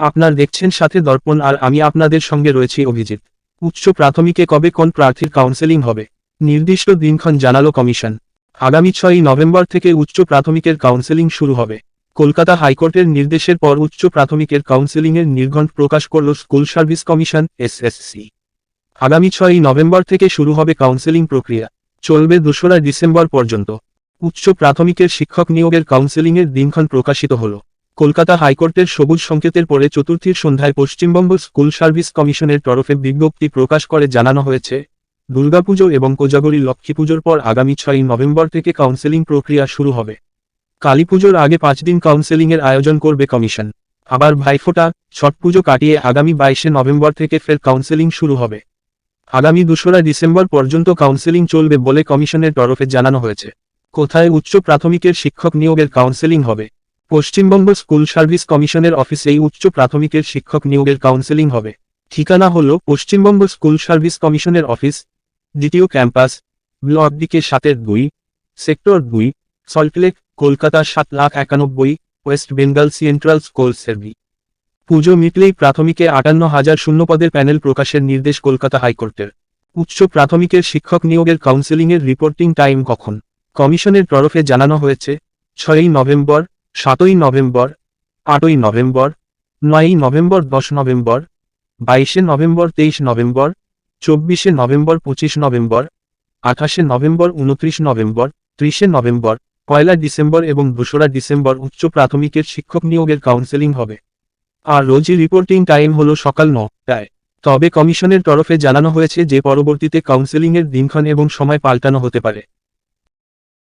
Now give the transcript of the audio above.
আপনার দেখছেন সাথে দর্পণ আর আমি আপনাদের সঙ্গে রয়েছি অভিজিৎ। উচ্চ প্রাথমিকে কবে কোন প্রার্থীর কাউন্সেলিং হবে? নির্দিষ্ট দিনক্ষণ জানালো কমিশন। আগামী ছয়ই নভেম্বর থেকে উচ্চ প্রাথমিকের কাউন্সেলিং শুরু হবে। কলকাতা হাইকোর্টের নির্দেশের পর উচ্চ প্রাথমিকের কাউন্সেলিংয়ের নির্ঘণ্ট প্রকাশ করল স্কুল সার্ভিস কমিশন এসএসসি আগামী ছয়ই নভেম্বর থেকে শুরু হবে কাউন্সেলিং প্রক্রিয়া। চলবে দোসরা ডিসেম্বর পর্যন্ত। উচ্চ প্রাথমিকের শিক্ষক নিয়োগের কাউন্সেলিংয়ের দিনক্ষণ প্রকাশিত হল। কলকাতা হাইকোর্টের সবুজ সংকেতের পরে চতুর্থীর সন্ধ্যায় পশ্চিমবঙ্গ স্কুল সার্ভিস কমিশনের তরফে বিজ্ঞপ্তি প্রকাশ করে জানানো হয়েছে, দুর্গাপুজো এবং কোজাগরী লক্ষ্মী পুজোর পর আগামী ছয়ই নভেম্বর থেকে কাউন্সেলিং প্রক্রিয়া শুরু হবে। কালীপুজোর আগে পাঁচ দিন কাউন্সেলিংয়ের আয়োজন করবে কমিশন। আবার ভাইফোঁটা, ছট পুজো কাটিয়ে আগামী বাইশে নভেম্বর থেকে ফের কাউন্সেলিং শুরু হবে। আগামী দোসরা ডিসেম্বর পর্যন্ত কাউন্সেলিং চলবে বলে কমিশনের তরফে জানানো হয়েছে। কোথায় উচ্চ প্রাথমিকের শিক্ষক নিয়োগের কাউন্সেলিং হবে? পশ্চিমবঙ্গ স্কুল সার্ভিস কমিশনের অফিসেই উচ্চ প্রাথমিকের শিক্ষক নিয়োগের কাউন্সেলিং হবে। ঠিকানা হল পশ্চিমবঙ্গ স্কুল সার্ভিস কমিশনের অফিস, দ্বিতীয় ক্যাম্পাস, ব্লক দিকে সাতের দুই, সেক্টর দুই সল্টলেক কলকাতা সাত লাখ একানব্বই, West Bengal central school service. Puja মিটলেই প্রাথমিকে আটান্ন হাজার শূন্যপদের প্যানেল প্রকাশের নির্দেশ কলকাতা হাইকোর্টের। উচ্চ প্রাথমিকের শিক্ষক নিয়োগের কাউন্সেলিংয়ের রিপোর্টিং টাইম কখন? কমিশনের তরফে জানানো হয়েছে, ছয়ই নভেম্বর সাতই নভেম্বর, আটই নভেম্বর, নয়ই নভেম্বর, দশ নভেম্বর, বাইশে নভেম্বর, তেইশ নভেম্বর, চব্বিশে নভেম্বর, পঁচিশ নভেম্বর, আঠাশে নভেম্বর, উনত্রিশ নভেম্বর, ত্রিশে নভেম্বর, পয়লা ডিসেম্বর এবং দোসরা ডিসেম্বর উচ্চ প্রাথমিকের শিক্ষক নিয়োগের কাউন্সেলিং হবে। আর রোজই রিপোর্টিং টাইম হলো সকাল নটায়। তবে কমিশনের তরফে জানানো হয়েছে যে পরবর্তীতে কাউন্সেলিংয়ের দিনক্ষণ এবং সময় পাল্টানো হতে পারে।